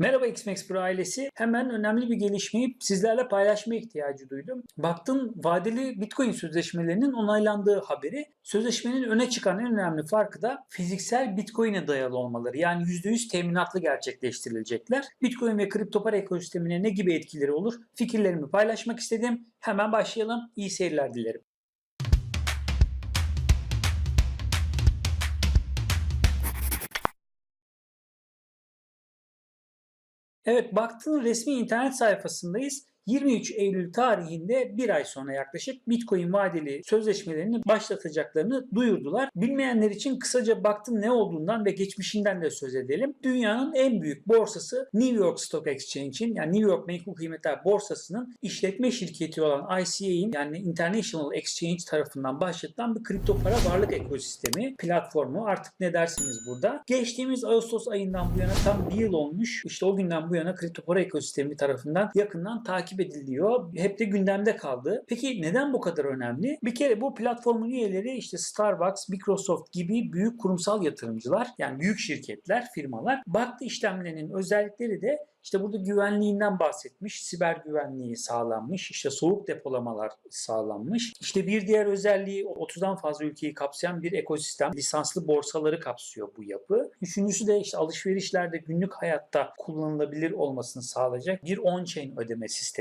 Merhaba XMAX Pro ailesi. Hemen önemli bir gelişmeyi sizlerle paylaşma ihtiyacı duydum. Baktım vadeli Bitcoin sözleşmelerinin onaylandığı haberi. Sözleşmenin öne çıkan en önemli farkı da fiziksel Bitcoin'e dayalı olmaları. Yani %100 teminatlı gerçekleştirilecekler. Bitcoin ve kripto para ekosistemine ne gibi etkileri olur? Fikirlerimi paylaşmak istedim. Hemen başlayalım. İyi seyirler dilerim. Evet, baktığın resmi internet sayfasındayız. 23 Eylül tarihinde bir ay sonra yaklaşık Bitcoin vadeli sözleşmelerini başlatacaklarını duyurdular. Bilmeyenler için kısaca baktım ne olduğundan ve geçmişinden de söz edelim. Dünyanın en büyük borsası New York Stock Exchange'in yani New York Menkul Kıymetler Borsası'nın işletme şirketi olan ICA'in yani International Exchange tarafından başlatılan bir kripto para varlık ekosistemi platformu artık ne dersiniz burada. Geçtiğimiz Ağustos ayından bu yana tam bir yıl olmuş. İşte o günden bu yana kripto para ekosistemi tarafından yakından takip ediliyor. Hep de gündemde kaldı. Peki neden bu kadar önemli? Bir kere bu platformun üyeleri işte Starbucks, Microsoft gibi büyük kurumsal yatırımcılar yani büyük şirketler, firmalar. Baktı işlemlerinin özellikleri de işte burada güvenliğinden bahsetmiş. Siber güvenliği sağlanmış. işte soğuk depolamalar sağlanmış. İşte bir diğer özelliği 30'dan fazla ülkeyi kapsayan bir ekosistem. Lisanslı borsaları kapsıyor bu yapı. Üçüncüsü de işte alışverişlerde günlük hayatta kullanılabilir olmasını sağlayacak bir on-chain ödeme sistemi.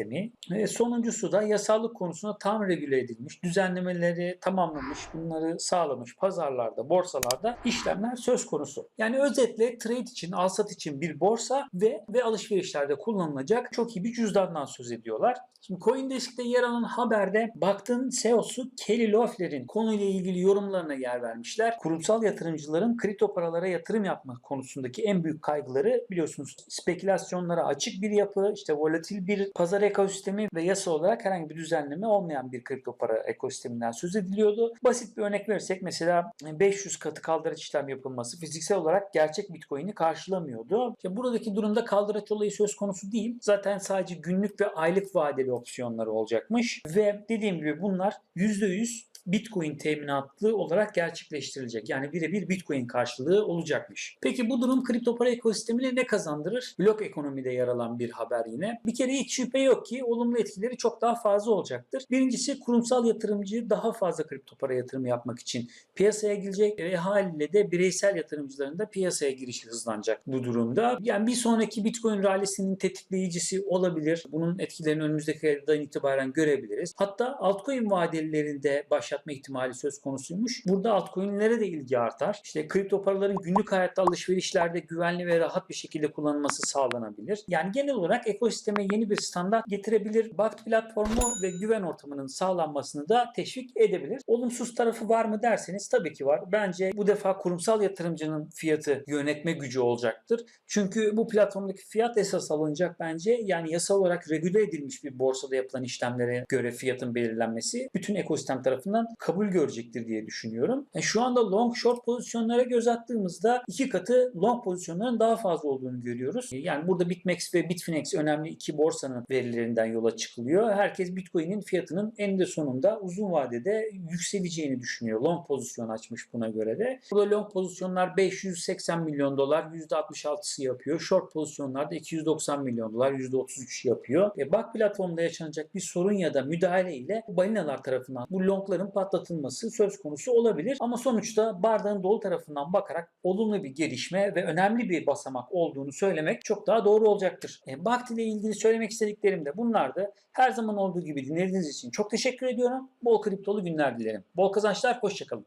Ve sonuncusu da yasallık konusunda tam regüle edilmiş. Düzenlemeleri tamamlamış. Bunları sağlamış. Pazarlarda, borsalarda işlemler söz konusu. Yani özetle trade için, alsat için bir borsa ve ve alışveriş alışverişlerde kullanılacak çok iyi bir cüzdandan söz ediyorlar. Şimdi CoinDesk'te yer alan haberde baktığın CEO'su Kelly Loeffler'in konuyla ilgili yorumlarına yer vermişler. Kurumsal yatırımcıların kripto paralara yatırım yapma konusundaki en büyük kaygıları biliyorsunuz spekülasyonlara açık bir yapı, işte volatil bir pazar ekosistemi ve yasa olarak herhangi bir düzenleme olmayan bir kripto para ekosisteminden söz ediliyordu. Basit bir örnek verirsek mesela 500 katı kaldıraç işlem yapılması fiziksel olarak gerçek Bitcoin'i karşılamıyordu. İşte buradaki durumda kaldıraç olayı söz konusu değil. Zaten sadece günlük ve aylık vadeli opsiyonları olacakmış ve dediğim gibi bunlar %100 Bitcoin teminatlı olarak gerçekleştirilecek. Yani birebir Bitcoin karşılığı olacakmış. Peki bu durum kripto para ekosistemine ne kazandırır? Blok ekonomide yer alan bir haber yine. Bir kere hiç şüphe yok ki olumlu etkileri çok daha fazla olacaktır. Birincisi kurumsal yatırımcı daha fazla kripto para yatırımı yapmak için piyasaya girecek ve haliyle de bireysel yatırımcıların da piyasaya girişi hızlanacak bu durumda. Yani bir sonraki Bitcoin rallisinin tetikleyicisi olabilir. Bunun etkilerini önümüzdeki aydan itibaren görebiliriz. Hatta altcoin vadelilerinde başlatma ihtimali söz konusuymuş. Burada altcoin'lere de ilgi artar. İşte kripto paraların günlük hayatta alışverişlerde güvenli ve rahat bir şekilde kullanılması sağlanabilir. Yani genel olarak ekosisteme yeni bir standart getirebilir. BACT platformu ve güven ortamının sağlanmasını da teşvik edebilir. Olumsuz tarafı var mı derseniz tabii ki var. Bence bu defa kurumsal yatırımcının fiyatı yönetme gücü olacaktır. Çünkü bu platformdaki fiyat esas alınacak bence. Yani yasal olarak regüle edilmiş bir borsada yapılan işlemlere göre fiyatın belirlenmesi bütün ekosistem tarafından kabul görecektir diye düşünüyorum. Yani şu anda long short pozisyonlara göz attığımızda iki katı long pozisyonların daha fazla olduğunu görüyoruz. Yani burada BitMEX ve Bitfinex önemli iki borsanın verilerinden yola çıkılıyor. Herkes Bitcoin'in fiyatının eninde sonunda uzun vadede yükseleceğini düşünüyor. Long pozisyon açmış buna göre de. Burada long pozisyonlar 580 milyon dolar %66'sı yapıyor. Short pozisyonlarda 290 milyon dolar %33 yapıyor. E, BAK platformda yaşanacak bir sorun ya da müdahale ile balinalar tarafından bu longların patlatılması söz konusu olabilir. Ama sonuçta bardağın dolu tarafından bakarak olumlu bir gelişme ve önemli bir basamak olduğunu söylemek çok daha doğru olacaktır. E, Bakti ile ilgili söylemek istediklerim de bunlardı. Her zaman olduğu gibi dinlediğiniz için çok teşekkür ediyorum. Bol kriptolu günler dilerim. Bol kazançlar, hoşçakalın.